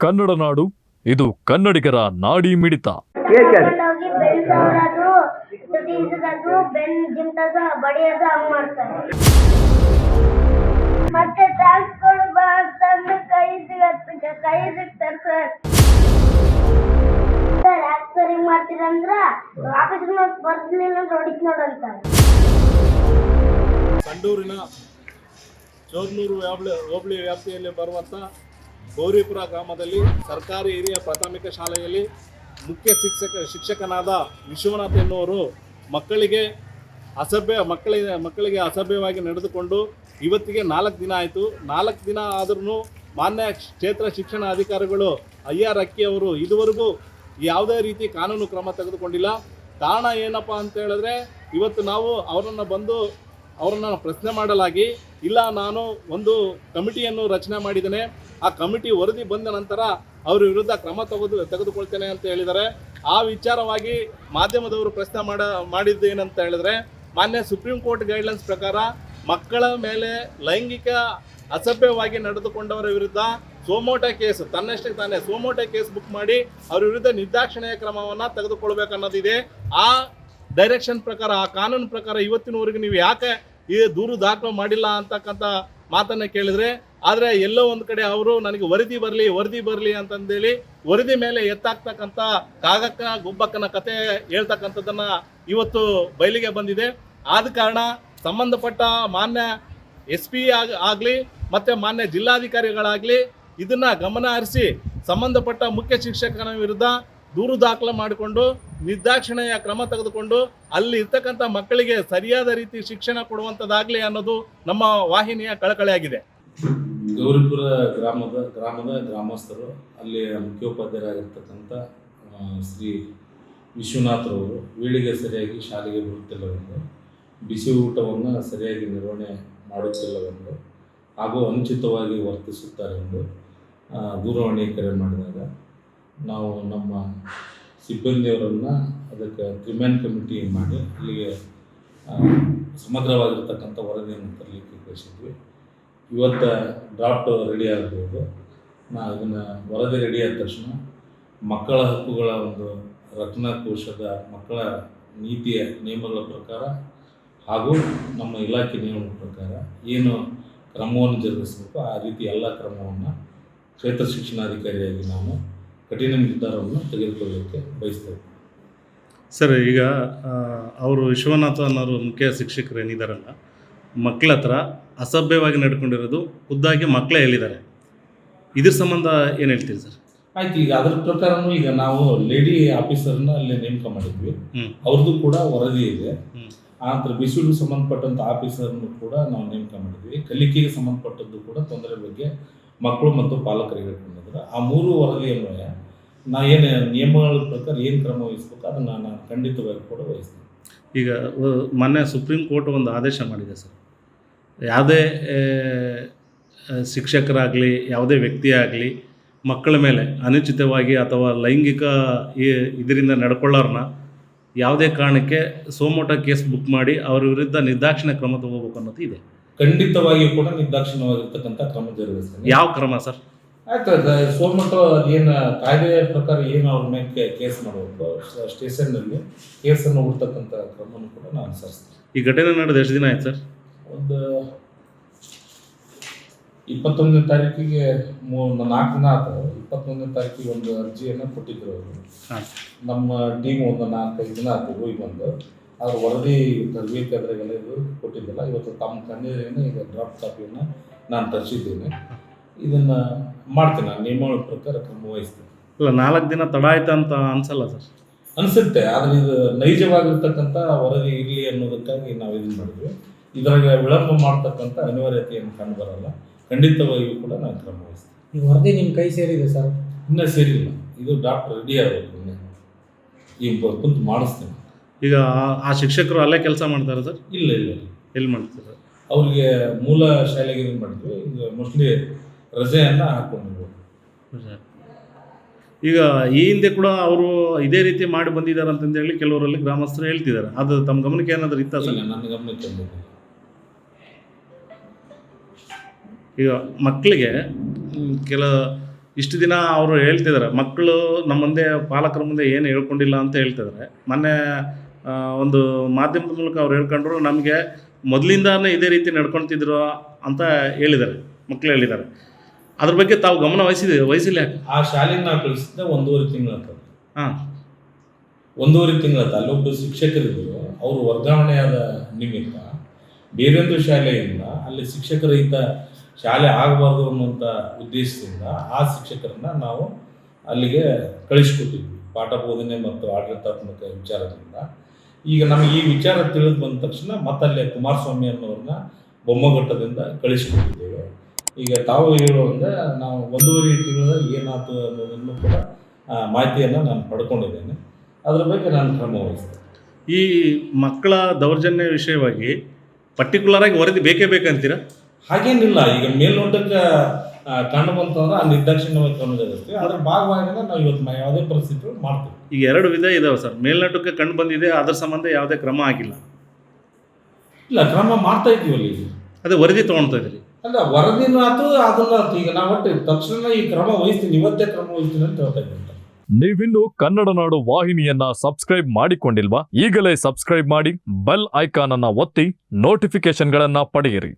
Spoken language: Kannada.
ಕನ್ನಡ ನಾಡು ಇದು ಕನ್ನಡಿಗರ ನಾಡಿ ಮಿಡಿತ. ಮತ್ತೆ ಚಾನ್ಸ್ಗಳು ಬಾ ಅಂತಂದು ಕೈ ಸಿಗತ್ತೆ ಕೈ ಸಿಗ್ತಾರೆ ಸರ್ ಸರ್ ಯಾಕೆ ಸರ್ ಹಿಂಗ್ ಮಾಡ್ತೀರಂದ್ರ ಆಫೀಸ್ ಬರ್ಲಿಲ್ಲ ಅಂದ್ರೆ ಹೊಡಿತ್ ನೋಡಂತಾರೆ ಸಂಡೂರಿನ ಚೋರ್ನೂರು ಹೋಬಳಿ ವ್ಯಾಪ್ತಿಯಲ್ಲಿ ಬರುವಂಥ ಗೌರಿಪುರ ಗ್ರಾಮದಲ್ಲಿ ಸರ್ಕಾರಿ ಹಿರಿಯ ಪ್ರಾಥಮಿಕ ಶಾಲೆಯಲ್ಲಿ ಮುಖ್ಯ ಶಿಕ್ಷಕ ಶಿಕ್ಷಕನಾದ ವಿಶ್ವನಾಥ್ ಎನ್ನುವರು ಮಕ್ಕಳಿಗೆ ಅಸಭ್ಯ ಮಕ್ಕಳಿಗೆ ಮಕ್ಕಳಿಗೆ ಅಸಭ್ಯವಾಗಿ ನಡೆದುಕೊಂಡು ಇವತ್ತಿಗೆ ನಾಲ್ಕು ದಿನ ಆಯಿತು. ನಾಲ್ಕು ದಿನ ಆದ್ರೂ ಮಾನ್ಯ ಕ್ಷೇತ್ರ ಶಿಕ್ಷಣ ಅಧಿಕಾರಿಗಳು ಆರ್ ಅಕ್ಕಿ ಅವರು ಇದುವರೆಗೂ ಯಾವುದೇ ರೀತಿ ಕಾನೂನು ಕ್ರಮ ತೆಗೆದುಕೊಂಡಿಲ್ಲ. ಕಾರಣ ಏನಪ್ಪ ಅಂತ ಹೇಳಿದ್ರೆ ಇವತ್ತು ನಾವು ಅವರನ್ನು ಬಂದು ಅವರನ್ನು ಪ್ರಶ್ನೆ ಮಾಡಲಾಗಿ, ಇಲ್ಲ, ನಾನು ಒಂದು ಕಮಿಟಿಯನ್ನು ರಚನೆ ಮಾಡಿದ್ದೇನೆ. ಆ ಕಮಿಟಿ ವರದಿ ಬಂದ ನಂತರ ಅವರ ವಿರುದ್ಧ ಕ್ರಮ ತೆಗೆದು ತೆಗೆದುಕೊಳ್ತೇನೆ ಅಂತ ಹೇಳಿದರೆ ಆ ವಿಚಾರವಾಗಿ ಮಾಧ್ಯಮದವರು ಪ್ರಶ್ನೆ ಮಾಡ ಮಾಡಿದ್ದೇನಂತ ಹೇಳಿದ್ರೆ, ಮಾನ್ಯ ಸುಪ್ರೀಂ ಕೋರ್ಟ್ ಗೈಡ್ಲೈನ್ಸ್ ಪ್ರಕಾರ ಮಕ್ಕಳ ಮೇಲೆ ಲೈಂಗಿಕ ಅಸಭ್ಯವಾಗಿ ನಡೆದುಕೊಂಡವರ ವಿರುದ್ಧ ಸೋಮೋಟ ಕೇಸ್, ತನ್ನಷ್ಟಕ್ಕೆ ತಾನೇ ಸೋಮೋಟ ಕೇಸ್ ಬುಕ್ ಮಾಡಿ ಅವರ ವಿರುದ್ಧ ನಿರ್ದಾಕ್ಷಿಣ್ಯ ಕ್ರಮವನ್ನು ತೆಗೆದುಕೊಳ್ಬೇಕನ್ನೋದಿದೆ. ಆ ಡೈರೆಕ್ಷನ್ ಪ್ರಕಾರ, ಆ ಕಾನೂನು ಪ್ರಕಾರ ಇವತ್ತಿನವರೆಗೂ ನೀವು ಯಾಕೆ ಈ ದೂರು ದಾಖಲು ಮಾಡಿಲ್ಲ ಅಂತಕ್ಕಂಥ ಮಾತನ್ನು ಕೇಳಿದರೆ, ಆದರೆ ಎಲ್ಲೋ ಒಂದು ಕಡೆ ಅವರು ನನಗೆ ವರದಿ ಬರಲಿ ವರದಿ ಬರಲಿ ಅಂತಂದೇಳಿ ವರದಿ ಮೇಲೆ ಎತ್ತಾಗ್ತಕ್ಕಂಥ ಕಾಗಕ್ಕ, ಗುಬ್ಬಕ್ಕನ ಕತೆ ಹೇಳ್ತಕ್ಕಂಥದ್ದನ್ನು ಇವತ್ತು ಬಯಲಿಗೆ ಬಂದಿದೆ. ಆದ ಕಾರಣ ಸಂಬಂಧಪಟ್ಟ ಮಾನ್ಯ ಎಸ್ ಪಿ ಆಗ, ಆಗಲಿ, ಮತ್ತು ಮಾನ್ಯ ಜಿಲ್ಲಾಧಿಕಾರಿಗಳಾಗಲಿ ಇದನ್ನು ಗಮನ ಹರಿಸಿ ಸಂಬಂಧಪಟ್ಟ ಮುಖ್ಯ ಶಿಕ್ಷಕನ ವಿರುದ್ಧ ದೂರು ದಾಖಲೆ ಮಾಡಿಕೊಂಡು ನಿರ್ದಾಕ್ಷಿಣ್ಯ ಕ್ರಮ ತೆಗೆದುಕೊಂಡು ಅಲ್ಲಿ ಇರ್ತಕ್ಕಂಥ ಮಕ್ಕಳಿಗೆ ಸರಿಯಾದ ರೀತಿ ಶಿಕ್ಷಣ ಕೊಡುವಂಥದ್ದಾಗಲಿ ಅನ್ನೋದು ನಮ್ಮ ವಾಹಿನಿಯ ಕಳಕಳಿಯಾಗಿದೆ. ಗೌರಿಪುರ ಗ್ರಾಮದ ಗ್ರಾಮದ ಗ್ರಾಮಸ್ಥರು, ಅಲ್ಲಿ ಮುಖ್ಯೋಪಾಧ್ಯಾಯರಾಗಿರ್ತಕ್ಕಂಥ ಶ್ರೀ ವಿಶ್ವನಾಥ್ರವರು ವೀಳಿಗೆ ಸರಿಯಾಗಿ ಶಾಲೆಗೆ ಬರುತ್ತಿಲ್ಲವೆಂದು, ಬಿಸಿ ಊಟವನ್ನು ಸರಿಯಾಗಿ ನಿರ್ವಹಣೆ ಮಾಡುತ್ತಿಲ್ಲವೆಂದು ಹಾಗೂ ಅನುಚಿತವಾಗಿ ವರ್ತಿಸುತ್ತಾರೆಂದು ದೂರವಾಣಿ ಕರೆ ಮಾಡಿದಾಗ ನಾವು ನಮ್ಮ ಸಿಬ್ಬಂದಿಯವರನ್ನು ಅದಕ್ಕೆ ಕ್ರಿಮ್ಯಾನ್ ಕಮಿಟಿ ಮಾಡಿ ಅಲ್ಲಿಗೆ ಸಮಗ್ರವಾಗಿರ್ತಕ್ಕಂಥ ವರದಿಯನ್ನು ತರಲಿಕ್ಕೆ ಕಳಿಸಿದ್ವಿ ಇವತ್ತು ಡ್ರಾಫ್ಟ್ ರೆಡಿ ಆಗ್ಬೋದು. ನಾ ಅದನ್ನು ವರದಿ ರೆಡಿ ಆದ ತಕ್ಷಣ ಮಕ್ಕಳ ಹಕ್ಕುಗಳ ಒಂದು ರತ್ನಕೋಶದ ಮಕ್ಕಳ ನೀತಿಯ ನಿಯಮಗಳ ಪ್ರಕಾರ ಹಾಗೂ ನಮ್ಮ ಇಲಾಖೆ ನಿಯಮಗಳ ಪ್ರಕಾರ ಏನು ಕ್ರಮವನ್ನು ಜರುಗಿಸಬೇಕು, ಆ ರೀತಿ ಎಲ್ಲ ಕ್ರಮವನ್ನು ಕ್ಷೇತ್ರ ಶಿಕ್ಷಣಾಧಿಕಾರಿಯಾಗಿ ನಾನು ಕಠಿಣ ನಿರ್ಧಾರವನ್ನು ತೆಗೆದುಕೊಳ್ಳಲಿಕ್ಕೆ ಬಯಸ್ತೇವೆ ಸರ್ ಈಗ ಅವರು ವಿಶ್ವನಾಥ ಅನ್ನೋರು ಮುಖ್ಯ ಶಿಕ್ಷಕರು ಏನಿದಾರಲ್ಲ ಮಕ್ಕಳ ಹತ್ರ ಅಸಭ್ಯವಾಗಿ ನಡ್ಕೊಂಡಿರೋದು ಖುದ್ದಾಗಿ ಮಕ್ಕಳೇ ಹೇಳಿದ್ದಾರೆ. ಇದ್ರ ಸಂಬಂಧ ಏನು ಹೇಳ್ತೀರಿ ಸರ್? ಆಯ್ತು ಈಗ ಅದ್ರ ಪ್ರಕಾರನೂ ಈಗ ನಾವು ಲೇಡಿ ಆಫೀಸರ್ನ ಅಲ್ಲಿ ನೇಮಕ ಮಾಡಿದ್ವಿ. ಅವ್ರದ್ದು ಕೂಡ ವರದಿ ಇದೆ. ಆನಂತರ ಆ ನಂತರ ಬಿಸಿಲು ಸಂಬಂಧಪಟ್ಟಂತ ಆಫೀಸರ್ನು ಕೂಡ ನಾವು ನೇಮಕ ಮಾಡಿದ್ವಿ. ಕಲಿಕೆಗೆ ಸಂಬಂಧಪಟ್ಟದ್ದು ಕೂಡ ತೊಂದರೆ ಬಗ್ಗೆ ಮಕ್ಕಳು ಮತ್ತು ಪಾಲಕರಿಗೆ ಹೇಳ್ಕೊಂಡಿದ್ರು ಆ ಮೂರು ವರದಿಯನ್ನು ಅನ್ವಯ ನಾ ಏನು ನಿಯಮಗಳ ಪ್ರಕಾರ ಏನು ಕ್ರಮ ವಹಿಸ್ಬೇಕು ಅದನ್ನು ನಾನು ಖಂಡಿತವಾಗಿ ಕೂಡ ವಹಿಸ್ತೀನಿ. ಈಗ ಮೊನ್ನೆ ಸುಪ್ರೀಂ ಕೋರ್ಟ್ ಒಂದು ಆದೇಶ ಮಾಡಿದೆ ಸರ್. ಯಾವುದೇ ಶಿಕ್ಷಕರಾಗಲಿ ಯಾವುದೇ ವ್ಯಕ್ತಿ ಆಗಲಿ ಮಕ್ಕಳ ಮೇಲೆ ಅನುಚಿತವಾಗಿ ಅಥವಾ ಲೈಂಗಿಕ ಇದರಿಂದ ನಡ್ಕೊಳ್ಳೋರನ್ನ ಯಾವುದೇ ಕಾರಣಕ್ಕೆ ಸೋಮೋಟ ಕೇಸ್ ಬುಕ್ ಮಾಡಿ ಅವರ ವಿರುದ್ಧ ನಿರ್ದಾಕ್ಷಿಣ್ಯ ಕ್ರಮ ತಗೋಬೇಕು ಅನ್ನೋದು ಇದೆ. ಖಂಡಿತವಾಗಿಯೂ ಕೂಡ ನಿರ್ದಾಕ್ಷಿಣ್ಯವಾಗಿರ್ತಕ್ಕಂಥ ಕ್ರಮ ಜರುಗಿಸ್ತೀನಿ. ಯಾವ ಕ್ರಮ ಸರ್? ಆಯ್ತು ಅದು ಸೋಮಟ್ಟು ಏನು ಕಾಯ್ದೆಯ ಪ್ರಕಾರ ಏನು ಅವ್ರ ಮೇಲೆ ಕೇಸ್ ಮಾಡಬೇಕು ಸ್ಟೇಷನ್ನಲ್ಲಿ ಕೇಸನ್ನು ಹುಡ್ತಕ್ಕಂಥ ಕ್ರಮವನ್ನು ಕೂಡ ನಾನು ಅನುಸರಿಸ್ತೀನಿ. ಈ ಘಟನೆ ನಡೆದು ಎಷ್ಟು ದಿನ ಆಯ್ತು ಸರ್? ಒಂದು ಇಪ್ಪತ್ತೊಂದನೇ ತಾರೀಕಿಗೆ ಮೂ ನಾಲ್ಕು ದಿನ ಆತ. ಇಪ್ಪತ್ತೊಂದನೇ ತಾರೀಕಿಗೆ ಒಂದು ಅರ್ಜಿಯನ್ನು ಕೊಟ್ಟಿದ್ರು ಅವರು. ನಮ್ಮ ಟೀಮ್ ಒಂದು ನಾಲ್ಕೈದು ದಿನ ಆಯ್ತು ಹೋಗಿ ಬಂದು. ಅವ್ರ ವರದಿ ತರಬೇಕದ್ರಾಗೆಲ್ಲ ಇದು ಕೊಟ್ಟಿದ್ದಲ್ಲ. ಇವತ್ತು ತಮ್ಮ ಕಣ್ಣೀರಿನ ಈಗ ಡ್ರಾಫ್ಟ್ ಕಾಪಿಯನ್ನು ನಾನು ತರಿಸಿದ್ದೇನೆ. ಇದನ್ನು ಮಾಡ್ತೀನಿ ನಾನು ನಿಯಮಗಳ ಪ್ರಕಾರ ಕ್ರಮ ವಹಿಸ್ತೀನಿ. ಇಲ್ಲ ನಾಲ್ಕು ದಿನ ತಡ ಆಯ್ತು ಅಂತ ಅನ್ಸಲ್ಲ ಸರ್? ಅನಿಸುತ್ತೆ ಆದ್ರೆ ಇದು ನೈಜವಾಗಿರ್ತಕ್ಕಂಥ ವರದಿ ಇರಲಿ ಅನ್ನೋದಕ್ಕಾಗಿ ನಾವು ಇದನ್ನ ಮಾಡಿದ್ವಿ. ಇದ್ರಾಗ ವಿಳಂಬ ಮಾಡ್ತಕ್ಕಂಥ ಅನಿವಾರ್ಯತೆಯನ್ನು ಕಂಡು ಬರಲ್ಲ ಖಂಡಿತವಾಗಿಯೂ ಕೂಡ ನಾನು ಕ್ರಮ ವಹಿಸ್ತೀನಿ ಈ ವರದಿ ನಿಮ್ಮ ಕೈ ಸೇರಿದೆ ಸರ್? ಇನ್ನೂ ಸೇರಿಲ್ಲ. ಇದು ಡಾಕ್ಟರ್ ರೆಡಿ ಆಗಬೇಕು ಈ ಈಗ ಬ- ಕುಂತು ಮಾಡಿಸ್ತೀನಿ. ಈಗ ಆ- ಆ ಶಿಕ್ಷಕರು ಅಲ್ಲೇ ಕೆಲಸ ಮಾಡ್ತಾರೆ ಸರ್? ಇಲ್ಲ ಇಲ್ಲ ಇಲ್ಲ. ಎಲ್ಲಿ ಮಾಡ್ತಾರೆ? ಅವ್ರಿಗೆ ಮೂಲ ಶಾಲೆಗೆ ಏನು ಮಾಡ್ತೀವಿ ಇದು ಮೋಸ್ಟ್ಲಿ ರಜೆಯನ್ನು ಹಾಕೊಂಡಿರ್ಬೋದು ಈಗ ಈ ಹಿಂದೆ ಕೂಡ ಅವರು ಇದೇ ರೀತಿ ಮಾಡಿ ಬಂದಿದ್ದಾರೆ ಅಂತಂದು ಹೇಳಿ ಕೆಲವರಲ್ಲಿ ಗ್ರಾಮಸ್ಥರು ಹೇಳ್ತಿದ್ದಾರೆ. ಅದು ತಮ್ಮ ಗಮನಕ್ಕೆ ಏನಾದರೂ ಇತ್ತ ಸರ್? ನನ್ನ ಗಮನಕ್ಕೆ ಈಗ ಮಕ್ಕಳಿಗೆ ಕೆಲ ಇಷ್ಟು ದಿನ ಅವರು ಹೇಳ್ತಿದ್ದಾರೆ. ಮಕ್ಕಳು ನಮ್ಮ ಮುಂದೆ ಪಾಲಕರ ಮುಂದೆ ಏನು ಹೇಳ್ಕೊಂಡಿಲ್ಲ ಅಂತ ಹೇಳ್ತಿದ್ದಾರೆ. ಮೊನ್ನೆ ಒಂದು ಮಾಧ್ಯಮದ ಮೂಲಕ ಅವ್ರು ಹೇಳ್ಕೊಂಡ್ರು ನಮಗೆ ಮೊದಲಿಂದಾನೇ ಇದೇ ರೀತಿ ನಡ್ಕೊಳ್ತಿದ್ರು ಅಂತ ಹೇಳಿದ್ದಾರೆ. ಮಕ್ಕಳು ಹೇಳಿದ್ದಾರೆ. ಅದ್ರ ಬಗ್ಗೆ ತಾವು ಗಮನ ವಹಿಸಿದೆ ವಹಿಸಿಲ್ಲ ಯಾಕೆ? ಆ ಶಾಲೆಗೆ ನಾವು ಕಳಿಸಿದ್ದೆ ಒಂದೂವರೆ ತಿಂಗಳ ಹಾಂ. ಒಂದೂವರೆ ತಿಂಗಳ ಅಲ್ಲೊಬ್ಬರು ಶಿಕ್ಷಕರಿದ್ದರು. ಅವರು ವರ್ಗಾವಣೆಯಾದ ನಿಮಿತ್ತ ಬೇರೊಂದು ಶಾಲೆಯಿಂದ ಅಲ್ಲಿ ಶಿಕ್ಷಕರಹಿತ ಶಾಲೆ ಆಗಬಾರ್ದು ಅನ್ನುವಂಥ ಉದ್ದೇಶದಿಂದ ಆ ಶಿಕ್ಷಕರನ್ನ ನಾವು ಅಲ್ಲಿಗೆ ಕಳಿಸ್ಕೊಟ್ಟಿದ್ವಿ. ಪಾಠ ಬೋಧನೆ ಮತ್ತು ಆಡಳಿತಾತ್ಮಕ ವಿಚಾರದಿಂದ. ಈಗ ನಮಗೆ ಈ ವಿಚಾರ ತಿಳಿದು ಬಂದ ತಕ್ಷಣ ಮತ್ತಲ್ಲೇ ಕುಮಾರಸ್ವಾಮಿ ಅನ್ನೋರನ್ನ ಬೊಮ್ಮಘಟ್ಟದಿಂದ ಕಳಿಸ್ಕೊಟ್ಟಿದ್ದೇವೆ. ಈಗ ತಾವು ಹೇಳುವಂಗೆ ನಾವು ಒಂದೂವರೆ ತಿಂಗಳ ಏನಾಯ್ತು ಅನ್ನೋದನ್ನು ಕೂಡ ಮಾಹಿತಿಯನ್ನು ನಾನು ಪಡ್ಕೊಂಡಿದ್ದೇನೆ. ಅದ್ರ ಬಗ್ಗೆ ನಾನು ಕ್ರಮ ವಹಿಸ್ತೇನೆ. ಈ ಮಕ್ಕಳ ದೌರ್ಜನ್ಯ ವಿಷಯವಾಗಿ ಪರ್ಟಿಕ್ಯುಲರಾಗಿ ವರದಿ ಬೇಕೇ ಬೇಕಂತೀರಾ ಹಾಗೇನಿಲ್ಲ ಈಗ ಮೇಲ್ನೋಟಕ್ಕೆ ಕಂಡು ಬಂತಂದ್ರೆ ಆ ನಿರ್ದಾಕ್ಷಿಣ್ಯವಾಗಿ ಕ್ರಮ ಜರುಗಿಸ್ತೀವಿ ಅದ್ರ ಭಾಗವಾಗಿ ನಾವು ಇವತ್ತು ಯಾವುದೇ ಪರಿಸ್ಥಿತಿ ಮಾಡ್ತೀವಿ. ಈಗ ಎರಡು ವಿಧ ಇದಾವೆ ಸರ್. ಮೇಲ್ನೋಟಕ್ಕೆ ಕಂಡು ಬಂದಿದೆ ಅದರ ಸಂಬಂಧ ಯಾವುದೇ ಕ್ರಮ ಆಗಿಲ್ಲ. ಇಲ್ಲ ಕ್ರಮ ಮಾಡ್ತಾ ಇದ್ದೀವಲ್ಲ ಅದೇ ವರದಿ ತೊಗೊಳ್ತಾ ಇದ್ದೀರಿ. ಅಲ್ಲ, ವರದಿನೂ ಆತು ಅದನ್ನ ಈಗ ನಾವು ಒಟ್ಟು ತಕ್ಷಣ ಈ ಕ್ರಮ ವಹಿಸ್ತೀನಿ, ಇವತ್ತೇ ಕ್ರಮ ವಹಿಸ್ತೀನಿ ಅಂತ ಹೇಳ್ತಾ ಇದ್ದೀನಿ. ನೀವಿನ್ನು ಕನ್ನಡ ನಾಡು ವಾಹಿನಿಯನ್ನ ಸಬ್ಸ್ಕ್ರೈಬ್ ಮಾಡಿಕೊಂಡಿಲ್ವಾ? ಈಗಲೇ ಸಬ್ಸ್ಕ್ರೈಬ್ ಮಾಡಿ ಬೆಲ್ ಐಕಾನ್ ಅನ್ನ ಒತ್ತಿ ನೋಟಿಫಿಕೇಶನ್ಗಳನ್ನ ಪಡೆಯಿರಿ.